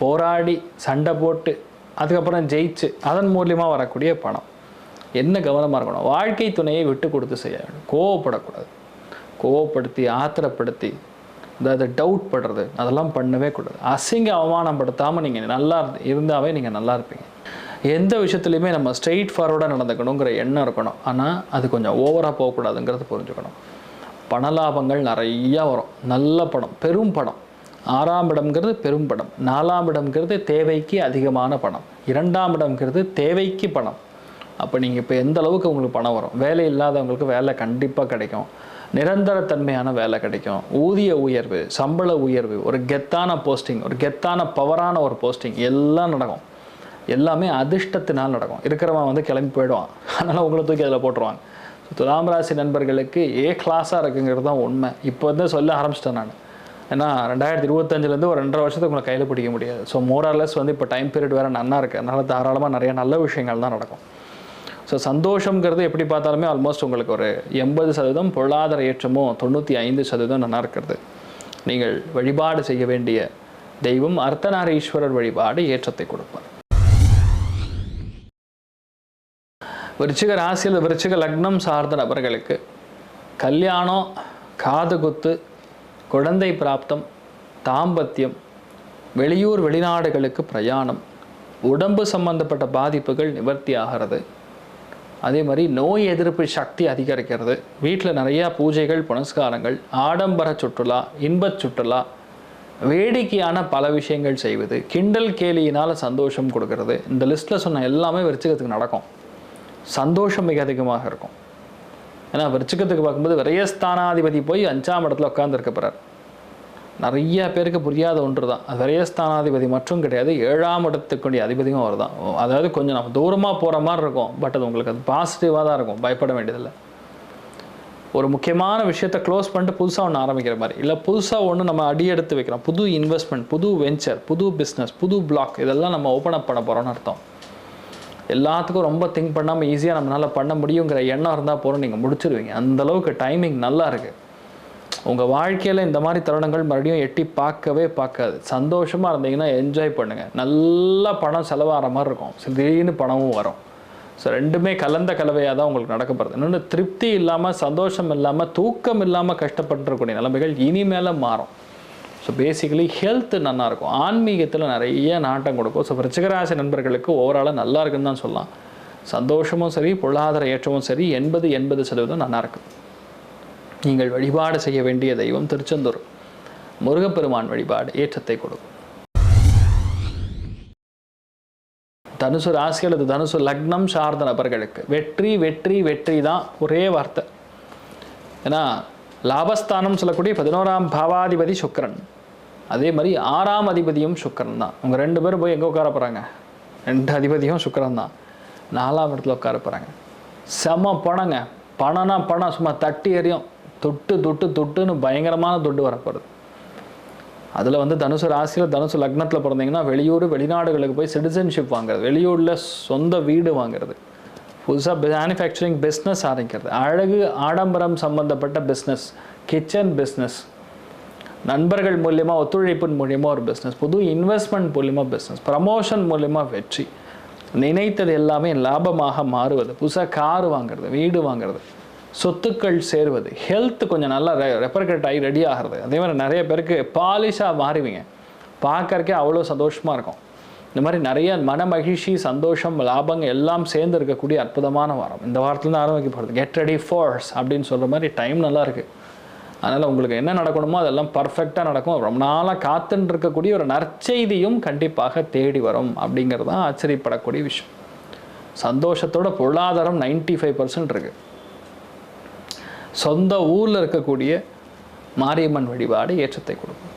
போராடி சண்டை போட்டு அதுக்கப்புறம் ஜெயிச்சு அதன் மூலியமாக வரக்கூடிய பணம். என்ன கவனமாக இருக்கணும்? வாழ்க்கை துணையை விட்டு கொடுத்து செய்ய வேண்டும். கோவப்படக்கூடாது. கோவப்படுத்தி ஆத்திரப்படுத்தி அதாவது டவுட் படுறது அதெல்லாம் பண்ணவே கூடாது. அசிங்க அவமானப்படுத்தாமல் நீங்கள் நல்லா இருந்து- இருந்தாவே நீங்கள் நல்லா இருப்பீங்க. எந்த விஷயத்துலையுமே நம்ம ஸ்ட்ரெயிட் ஃபார்வர்டாக நடந்துக்கணுங்கிற எண்ணம் இருக்கணும். ஆனால் அது கொஞ்சம் ஓவராக போகக்கூடாதுங்கிறது புரிஞ்சுக்கணும். பண லாபங்கள் நிறையா வரும். நல்ல படம் பெரும் படம் ஆறாம் இடம்ங்கிறது பெரும் படம் நாலாம் இடம்ங்கிறது தேவைக்கு அதிகமான பணம். இரண்டாம் இடம்ங்கிறது தேவைக்கு பணம். அப்போ நீங்கள் இப்போ எந்த அளவுக்கு உங்களுக்கு பணம் வரும்? வேலை இல்லாதவங்களுக்கு வேலை கண்டிப்பாக கிடைக்கும். நிரந்தரத்தன்மையான வேலை கிடைக்கும். ஊதிய உயர்வு சம்பள உயர்வு ஒரு கெத்தான போஸ்டிங் ஒரு கெத்தான பவரான ஒரு போஸ்டிங் எல்லாம் நடக்கும். எல்லாமே அதிர்ஷ்டத்தினால் நடக்கும். இருக்கிறவன் வந்து கிளம்பி போயிடுவான். அதனால் உங்களை தூக்கி அதில் போட்டுருவாங்க. துலாம் ராசி நண்பர்களுக்கு ஏ கிளாஸாக இருக்குங்கிறது தான் உண்மை. இப்போ வந்து சொல்ல ஆரம்பிச்சிட்டேன் நான். ஏன்னா ரெண்டாயிரத்தி இருபத்தஞ்சிலேருந்து ஒரு ரெண்டரை வருஷத்துக்கு உங்களை கையில் பிடிக்க முடியாது. ஸோ மோரார்லெஸ் வந்து இப்போ டைம் பீரியட் வேறு நன்னா இருக்குது அதனால் தாராளமாக நிறைய நல்ல விஷயங்கள் தான் நடக்கும். ஸோ சந்தோஷங்கிறது எப்படி பார்த்தாலுமே ஆல்மோஸ்ட் உங்களுக்கு ஒரு எண்பது சதவீதம் பொருளாதார ஏற்றமோ தொண்ணூற்றி ஐந்து சதவீதம் நல்லா இருக்கிறது. நீங்கள் வழிபாடு செய்ய வேண்டிய தெய்வம் அர்த்தநாரீஸ்வரர் வழிபாடு ஏற்றத்தை கொடுப்பார். விருச்சிக ராசியில் விருச்சிக லக்னம் சார்ந்த நபர்களுக்கு கல்யாணம் காது குத்து குழந்தை பிராப்தம் தாம்பத்தியம் வெளியூர் வெளிநாடுகளுக்கு பிரயாணம் உடம்பு சம்பந்தப்பட்ட பாதிப்புகள் நிவர்த்தி ஆகிறது. அதே மாதிரி நோய் எதிர்ப்பு சக்தி அதிகரிக்கிறது. வீட்டில் நிறையா பூஜைகள் புனஸ்காரங்கள் ஆடம்பர சுற்றுலா இன்பச் சுற்றுலா வேடிக்கையான பல விஷயங்கள் செய்வது கிண்டல் கேலியினால் சந்தோஷம் கொடுக்கறது. இந்த லிஸ்ட்டில் சொன்ன எல்லாமே விருச்சிகத்துக்கு நடக்கும். சந்தோஷம் மிக அதிகமாக இருக்கும். ஏன்னா விருச்சிகத்துக்கு பார்க்கும்போது விரயஸ்தானாதிபதி போய் அஞ்சாம் இடத்துல உட்காந்துருக்க போகிறார் நிறைய பேருக்கு புரியாத ஒன்று தான் அது விரயஸ்தானாதிபதி மட்டும் கிடையாது ஏழாம் இடத்துக்குடைய அதிபதியும் அவர் தான் அதாவது கொஞ்சம் நம்ம தூரமாக போகிற மாதிரி இருக்கும். பட் அது உங்களுக்கு அது பாசிட்டிவாக தான் இருக்கும். பயப்பட வேண்டியதில்லை. ஒரு முக்கியமான விஷயத்தை க்ளோஸ் பண்ணிட்டு புதுசாக ஒன்று ஆரம்பிக்கிற மாதிரி. இல்லை புதுசாக ஒன்று நம்ம அடி எடுத்து வைக்கிறோம். புது இன்வெஸ்ட்மெண்ட் புது வெஞ்சர் புது பிஸ்னஸ் புது பிளாக் இதெல்லாம் நம்ம ஓப்பன் அப் பண்ண போகிறோம்னு அர்த்தம். எல்லாத்துக்கும் ரொம்ப திங்க் பண்ணாமல் ஈஸியாக நம்மளால் பண்ண முடியுங்கிற எண்ணம் இருந்தால் போகிறோம் நீங்கள் முடிச்சிருவீங்க. அந்தளவுக்கு டைமிங் நல்லா இருக்குது உங்கள் வாழ்க்கையில் இந்த மாதிரி தருணங்கள் மறுபடியும் எட்டி பார்க்கவே பார்க்காது. சந்தோஷமாக இருந்தீங்கன்னா என்ஜாய் பண்ணுங்கள் நல்லா பணம் செலவாகிற மாதிரி இருக்கும். திடீர்னு பணமும் வரும். ஸோ ரெண்டுமே கலந்த கலவையாக தான் உங்களுக்கு நடக்கப்படுது இன்னொன்று திருப்தி இல்லாமல் சந்தோஷம் இல்லாமல் தூக்கம் இல்லாமல் கஷ்டப்பட்டுருக்கூடிய நிலைமைகள் இனிமேல மாறும். ஸோ பேசிக்கலி ஹெல்த் நல்லாயிருக்கும் ஆன்மீகத்தில் நிறைய நாட்டம் கொடுக்கும். ஸோ விருச்சிகராசி நண்பர்களுக்கு ஓவராலாக நல்லா இருக்குன்னு தான் சொல்லலாம். சந்தோஷமும் சரி பொருளாதார ஏற்றமும் சரி எண்பது எண்பது சதவீதம் நல்லாயிருக்கும் நீங்கள் வழிபாடு செய்ய வேண்டிய தெய்வம் திருச்செந்தூர். முருகப்பெருமான் வழிபாடு ஏற்றத்தை கொடுக்கும். தனுசு ராசி அல்லது தனுசு லக்னம் சார்ந்த நபர்களுக்கு வெற்றி வெற்றி வெற்றி தான் ஒரே வார்த்தை. ஏன்னா லாபஸ்தானம் சொல்லக்கூடிய பதினோராம் பாவாதிபதி சுக்கரன். அதே மாதிரி ஆறாம் அதிபதியும் சுக்கரன் தான். அவங்க ரெண்டு பேரும் போய் எங்கே உட்கார போகிறாங்க ரெண்டு அதிபதியும் சுக்கரன் தான். நாலாம் இடத்துல உட்கார போகிறாங்க செம பணங்க. பணம்னா பணம் சும்மா தட்டி எறியும். தொட்டு தொட்டு தொட்டுன்னு பயங்கரமான தொட்டு வரப்போகிறது அதில் வந்து தனுசு ராசியில் தனுசு லக்னத்தில் பிறந்தீங்கன்னா வெளியூர் வெளிநாடுகளுக்கு போய் சிட்டிசன்ஷிப் வாங்குறது. வெளியூரில் சொந்த வீடு வாங்குறது. புதுசாக மேனுஃபேக்சரிங் பிஸ்னஸ் ஆரம்பிக்கிறது. அழகு ஆடம்பரம் சம்மந்தப்பட்ட பிஸ்னஸ் கிச்சன் பிஸ்னஸ் நண்பர்கள் மூலியமாக ஒத்துழைப்பின் மூலியமாக ஒரு பிஸ்னஸ் புது இன்வெஸ்ட்மெண்ட் மூலியமாக பிஸ்னஸ் ப்ரமோஷன் மூலியமாக வெற்றி. நினைத்தது எல்லாமே லாபமாக மாறுவது. புதுசாக கார் வாங்குறது வீடு வாங்குறது. சொத்துக்கள் சேருவது. ஹெல்த் கொஞ்சம் நல்லா ரெ ரெப்பர்கேட் ஆகி ரெடி ஆகிறது. அதே மாதிரி நிறைய பேருக்கு பாலிஷாக மாறுவீங்க. பார்க்கறக்கே அவ்வளோ சந்தோஷமாக இருக்கும். இந்த மாதிரி நிறைய மன மகிழ்ச்சி சந்தோஷம் லாபங்க எல்லாம் சேர்ந்து இருக்கக்கூடிய அற்புதமான வாரம். இந்த வாரத்துலேருந்து ஆரம்பிக்கப்படுது. கெட் ரெடி ஃபோர்ஸ் அப்படின்னு சொல்கிற மாதிரி டைம் நல்லா இருக்குது அதனால் உங்களுக்கு என்ன நடக்கணுமோ அதெல்லாம் பர்ஃபெக்டாக நடக்கும். ரொம்ப நாளாக காத்துன்னு இருக்கக்கூடிய ஒரு நற்செய்தியும் கண்டிப்பாக தேடி வரும் அப்படிங்கிறது தான் ஆச்சரியப்படக்கூடிய விஷயம். சந்தோஷத்தோட பொருளாதாரம் நைன்டி ஃபைவ் பர்சன்ட் இருக்குது சொந்த ஊரில் இருக்கக்கூடிய மாரியம்மன் வழிபாடு ஏற்றத்தை கொடுக்கும்.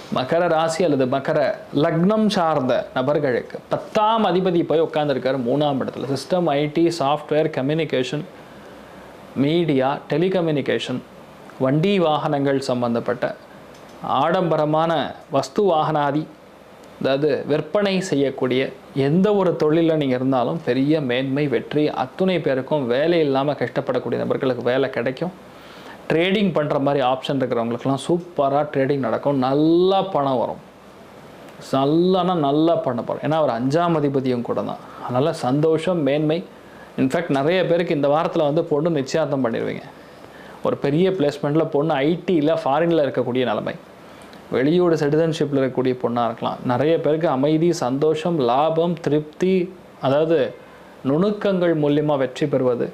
மகர ராசி அல்லது மகர லக்னம் சார்ந்த நபர்களுக்கு பத்தாம் அதிபதி போய் உட்காந்துருக்கார் மூணாம் இடத்துல. System IT software communication media telecommunication வண்டி வாகனங்கள் சம்பந்தப்பட்ட ஆடம்பரமான வஸ்து வாகனாதி அதாவது விற்பனை செய்யக்கூடிய எந்த ஒரு தொழிலில் நீங்கள் இருந்தாலும் பெரிய மேன்மை வெற்றி அத்துணை பேருக்கும் வேலை இல்லாமல் கஷ்டப்படக்கூடிய நபர்களுக்கு வேலை கிடைக்கும். ட்ரேடிங் பண்ணுற மாதிரி ஆப்ஷன் இருக்கிறவங்களுக்குலாம் சூப்பராக ட்ரேடிங் நடக்கும். நல்லா பணம் வரும். நல்லானா நல்லா பண்ண போகிறோம் ஏன்னா அவர் அஞ்சாம் அதிபதியும் கூட தான். அதனால் சந்தோஷம் மேன்மை. இன்ஃபேக்ட் நிறைய பேருக்கு இந்த வாரத்தில் வந்து பொண்ணு நிச்சயார்த்தம் பண்ணிடுவீங்க ஒரு பெரிய பிளேஸ்மெண்ட்டில் பொண்ணு ஐடியில் ஃபாரினில் இருக்கக்கூடிய நிலைமை. வெளியூர் சிட்டிசன்ஷிப்பில் இருக்கக்கூடிய பொண்ணாக இருக்கலாம். நிறைய பேருக்கு அமைதி சந்தோஷம் லாபம் திருப்தி அதாவது நுணுக்கங்கள் மூலியமாக வெற்றி பெறுவது.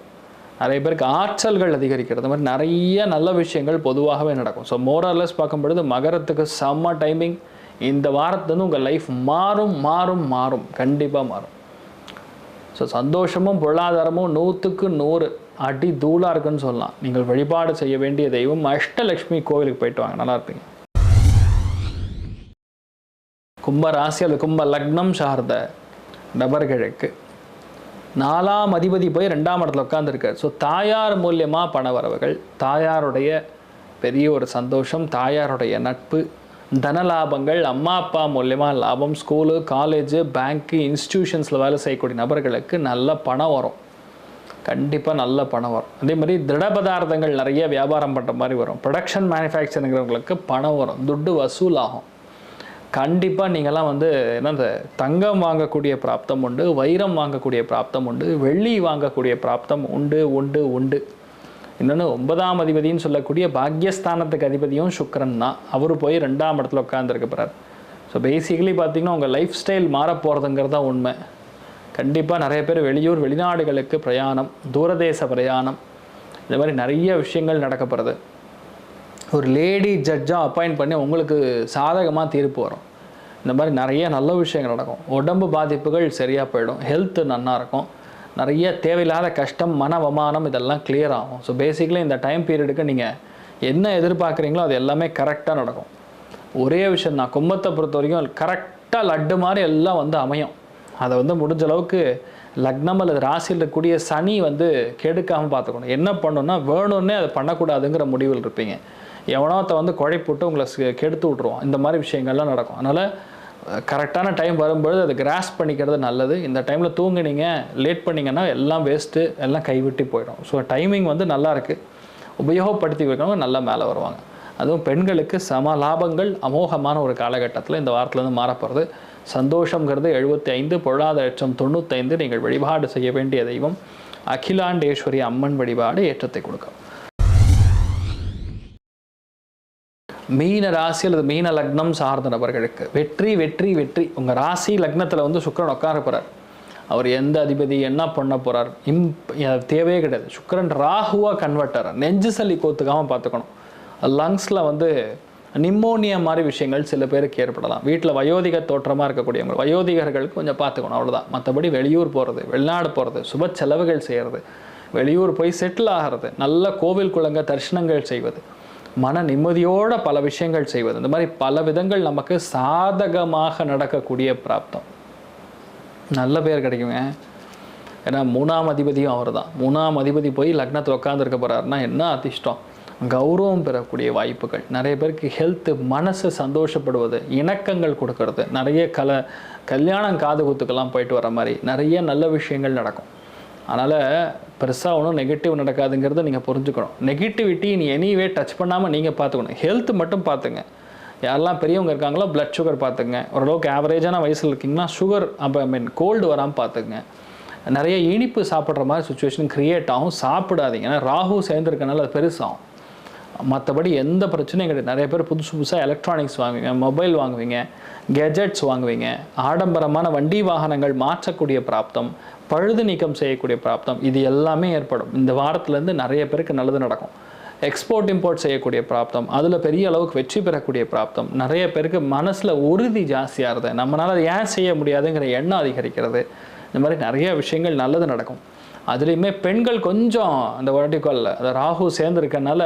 நிறைய பேருக்கு ஆற்றல்கள் அதிகரிக்கிறது. இந்த மாதிரி நிறைய நல்ல விஷயங்கள் பொதுவாகவே நடக்கும். ஸோ மோரலஸ் பார்க்கும்பொழுது மகரத்துக்கு செம்ம டைமிங் இந்த வாரத்துலேருந்து உங்கள் லைஃப் மாறும் மாறும் மாறும். கண்டிப்பாக மாறும். ஸோ சந்தோஷமும் பொருளாதாரமும் நூற்றுக்கு நூறு அடி தூளாக இருக்குன்னு சொல்லலாம். நீங்கள் வழிபாடு செய்ய வேண்டிய தெய்வம் அஷ்டலக்ஷ்மி கோவிலுக்கு போயிட்டு வாங்க. நல்லா இருப்பீங்க. கும்ப ராசி அல்லது கும்ப லக்னம் சார்ந்த நபர்களுக்கு நாலாம் அதிபதி போய் ரெண்டாம் இடத்துல உட்காந்துருக்கார் ஸோ தாயார் மூலியமாக பண வரவுகள் தாயாருடைய பெரிய ஒரு சந்தோஷம் தாயாருடைய நட்பு தன லாபங்கள் அம்மா அப்பா மூலியமாக லாபம் ஸ்கூலு காலேஜு பேங்க்கு இன்ஸ்டிடியூஷன்ஸில் வேலை செய்யக்கூடிய நபர்களுக்கு நல்ல பணம் வரும். கண்டிப்பாக நல்ல பணம் வரும். அதே மாதிரி திட பதார்த்தங்கள் நிறைய வியாபாரம் பண்ணுற மாதிரி வரும். ப்ரொடக்ஷன் மேனுஃபேக்சருங்கிறவங்களுக்கு பணம் வரும். துட்டு வசூலாகும் கண்டிப்பாக நீங்கள்லாம் வந்து என்ன இந்த தங்கம் வாங்கக்கூடிய பிராப்தம் உண்டு வைரம் வாங்கக்கூடிய பிராப்தம் உண்டு வெள்ளி வாங்கக்கூடிய பிராப்தம் உண்டு உண்டு உண்டு. இன்னொன்று ஒன்பதாம் அதிபதின்னு சொல்லக்கூடிய பாக்யஸ்தானத்துக்கு அதிபதியும் சுக்கரன் தான். அவர் போய் ரெண்டாம் இடத்துல உட்காந்துருக்க போகிறார் ஸோ பேசிக்கலி பார்த்தீங்கன்னா உங்கள் லைஃப் ஸ்டைல் மாறப்போகிறதுங்கிறது தான் உண்மை. கண்டிப்பாக நிறைய பேர் வெளியூர் வெளிநாடுகளுக்கு பிரயாணம் தூரதேச பிரயாணம் இந்த மாதிரி நிறைய விஷயங்கள் நடக்கப்படுறது ஒரு லேடி ஜட்ஜாக அப்பாயிண்ட் பண்ணி உங்களுக்கு சாதகமாக தீர்ப்பு வரும். இந்த மாதிரி நிறைய நல்ல விஷயங்கள் நடக்கும். உடம்பு பாதிப்புகள் சரியாக போயிடும். ஹெல்த்து நல்லாயிருக்கும் நிறைய தேவையில்லாத கஷ்டம் மன அவமானம் இதெல்லாம் கிளியர் ஆகும். ஸோ பேசிக்கலி இந்த டைம் பீரியடுக்கு நீங்கள் என்ன எதிர்பார்க்குறீங்களோ அது எல்லாமே கரெக்டாக நடக்கும். ஒரே விஷயம் தான். கும்பத்தை பொறுத்த வரைக்கும் கரெக்டாக லட்டு மாதிரி எல்லாம் வந்து அமையும். அதை வந்து முடிஞ்ச அளவுக்கு லக்னம் அல்லது ராசியில் இருக்கக்கூடிய சனி வந்து கெடுக்காமல் பார்த்துக்கணும். என்ன பண்ணணும்னா வேணும்னே அதை பண்ணக்கூடாதுங்கிற முடிவில் இருப்பீங்க. எவனோத்த வந்து குழைப்புட்டு உங்களை கெடுத்து விட்ருவோம் இந்த மாதிரி விஷயங்கள்லாம் நடக்கும். அதனால் கரெக்டான டைம் வரும்பொழுது அதை கிராஸ் பண்ணிக்கிறது நல்லது. இந்த டைமில் தூங்குனீங்க லேட் பண்ணிங்கன்னா எல்லாம் வேஸ்ட்டு எல்லாம் கைவிட்டு போயிடும். ஸோ டைமிங் வந்து நல்லாயிருக்கு உபயோகப்படுத்தி வைக்கிறவங்க நல்லா மேலே வருவாங்க. அதுவும் பெண்களுக்கு சம லாபங்கள் அமோகமான ஒரு காலகட்டத்தில் இந்த வாரத்துலேருந்து மாறப்போகிறது சந்தோஷங்கிறது எழுபத்தி ஐந்து பொருளாதார லட்சம் தொண்ணூத்தைந்து. நீங்கள் வழிபாடு செய்ய வேண்டிய தெய்வம் அகிலாண்டேஸ்வரி அம்மன் வழிபாடு ஏற்றத்தை கொடுக்கும். மீன ராசி அல்லது மீன லக்னம் சார்ந்த நபர்களுக்கு வெற்றி வெற்றி வெற்றி. உங்கள் ராசி லக்னத்தில் வந்து சுக்கரன் உட்கார போகிறார் அவர் எந்த அதிபதி என்ன பண்ண போகிறார் இம் தேவையே கிடையாது. சுக்கரன் ராகுவாக கன்வெர்ட்டர் நெஞ்சு சளி கோத்துக்காமல் பார்த்துக்கணும். லங்ஸில் வந்து நிமோனியா மாதிரி விஷயங்கள் சில பேருக்கு ஏற்படலாம். வீட்டில் வயோதிக தோற்றமாக இருக்கக்கூடியவங்க வயோதிகர்களுக்கு கொஞ்சம் பார்த்துக்கணும். அவ்வளோதான் மற்றபடி வெளியூர் போகிறது வெளிநாடு போகிறது சுப செலவுகள் செய்கிறது வெளியூர் போய் செட்டில் ஆகிறது நல்ல கோவில் குளங்க தரிசனங்கள் செய்வது மன நிம்மதியோட பல விஷயங்கள் செய்வது. இந்த மாதிரி பல விதங்கள் நமக்கு சாதகமாக நடக்கக்கூடிய பிராப்தம். நல்ல பேர் கிடைக்குங்க. ஏன்னா மூணாம் அதிபதியும் அவர் தான் மூணாம் அதிபதி போய் லக்னத்தில் உட்காந்துருக்க போகிறாருன்னா என்ன அதிர்ஷ்டம்? கௌரவம் பெறக்கூடிய வாய்ப்புகள். நிறைய பேருக்கு ஹெல்த்து மனசு சந்தோஷப்படுவது இணக்கங்கள் கொடுக்கறது. நிறைய கல கல்யாணம் காது குத்துக்கெல்லாம் போயிட்டு வர மாதிரி நிறைய நல்ல விஷயங்கள் நடக்கும். அதனால் பெருசாக ஒன்றும் நெகட்டிவ் நடக்காதுங்கிறத நீங்கள் புரிஞ்சுக்கணும். நெகட்டிவிட்டி நீ எனிவே டச் பண்ணாமல் நீங்கள் பார்த்துக்கணும் ஹெல்த் மட்டும் பார்த்துங்க யாரெல்லாம் பெரியவங்க இருக்காங்களோ ப்ளட் சுகர் பார்த்துங்க ஓரளவுக்கு ஆவரேஜான வயசில் இருக்கீங்கன்னா சுகர் அப்போ ஐ மீன் கோல்டு வராமல் பார்த்துங்க நிறைய இனிப்பு சாப்பிட்ற மாதிரி சுச்சுவேஷன் க்ரியேட் ஆகும். சாப்பிடாதீங்க. ஏன்னா ராகு சேர்ந்துருக்கனால அது பெருசாகும். மற்றபடி எந்த பிரச்சனையும் கிடையாது. நிறைய பேர் புதுசு புதுசாக எலக்ட்ரானிக்ஸ் வாங்குவீங்க மொபைல் வாங்குவீங்க கெஜெட்ஸ் வாங்குவீங்க. ஆடம்பரமான வண்டி வாகனங்கள் மாற்றக்கூடிய பிராப்தம் பழுது நீக்கம் செய்யக்கூடிய பிராப்தம் இது எல்லாமே ஏற்படும். இந்த வாரத்துலேருந்து நிறைய பேருக்கு நல்லது நடக்கும். எக்ஸ்போர்ட் இம்போர்ட் செய்யக்கூடிய பிராப்தம் அதில் பெரிய அளவுக்கு வெற்றி பெறக்கூடிய பிராப்தம். நிறைய பேருக்கு மனசில் உறுதி ஜாஸ்தியாகிறது நம்மளால் அதை ஏன் செய்ய முடியாதுங்கிற எண்ணம் அதிகரிக்கிறது. இந்த மாதிரி நிறைய விஷயங்கள் நல்லது நடக்கும். அதுலேயுமே பெண்கள் கொஞ்சம் அந்த வட்டிக்கோலில் அந்த ராகு சேர்ந்துருக்கனால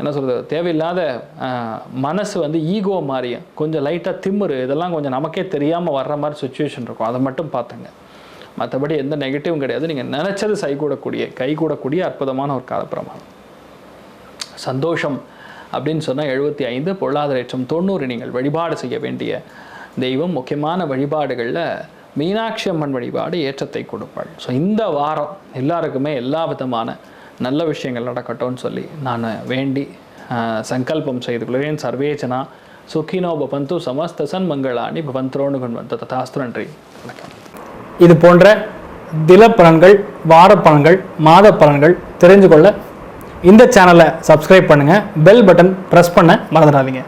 என்ன சொல்கிறது தேவையில்லாத மனசு வந்து ஈகோ மாதிரியும் கொஞ்சம் லைட்டாக திமிரு இதெல்லாம் கொஞ்சம் நமக்கே தெரியாமல் வர்ற மாதிரி சுச்சுவேஷன் இருக்கும். அதை மட்டும் பார்த்துங்க. மற்றபடி எந்த நெகட்டிவும் கிடையாது. நீங்கள் நினச்சது சை கூடக்கூடிய கை கூடக்கூடிய அற்புதமான ஒரு காலப்பிரமாணம். சந்தோஷம் அப்படின்னு சொன்னால் எழுபத்தி ஐந்து பொருளாதார ஏற்றம் தொண்ணூறு நீங்கள் வழிபாடு செய்ய வேண்டிய தெய்வம். முக்கியமான வழிபாடுகளில் மீனாட்சி அம்மன் வழிபாடு ஏற்றத்தை கொடுப்பாள். ஸோ இந்த வாரம் எல்லாருக்குமே எல்லா விதமான நல்ல விஷயங்கள் நடக்கட்டும்னு சொல்லி நான் வேண்டி சங்கல்பம் செய்து கொள்கிறேன். சர்வேஜனா சுக்கினோ பவந்து சமஸ்த சன்மங்களாணி பவந்த்ரோணு கொண்டு ததாஸ்து நன்றி. வணக்கம். இது போன்ற தில பலன்கள் வார பலன்கள் மாத பலன்கள் தெரிஞ்சு கொள்ள இந்த சேனலை சப்ஸ்கிரைப் பண்ணுங்கள் பெல் பட்டன் ப்ரெஸ் பண்ண மறந்துடாதீங்க.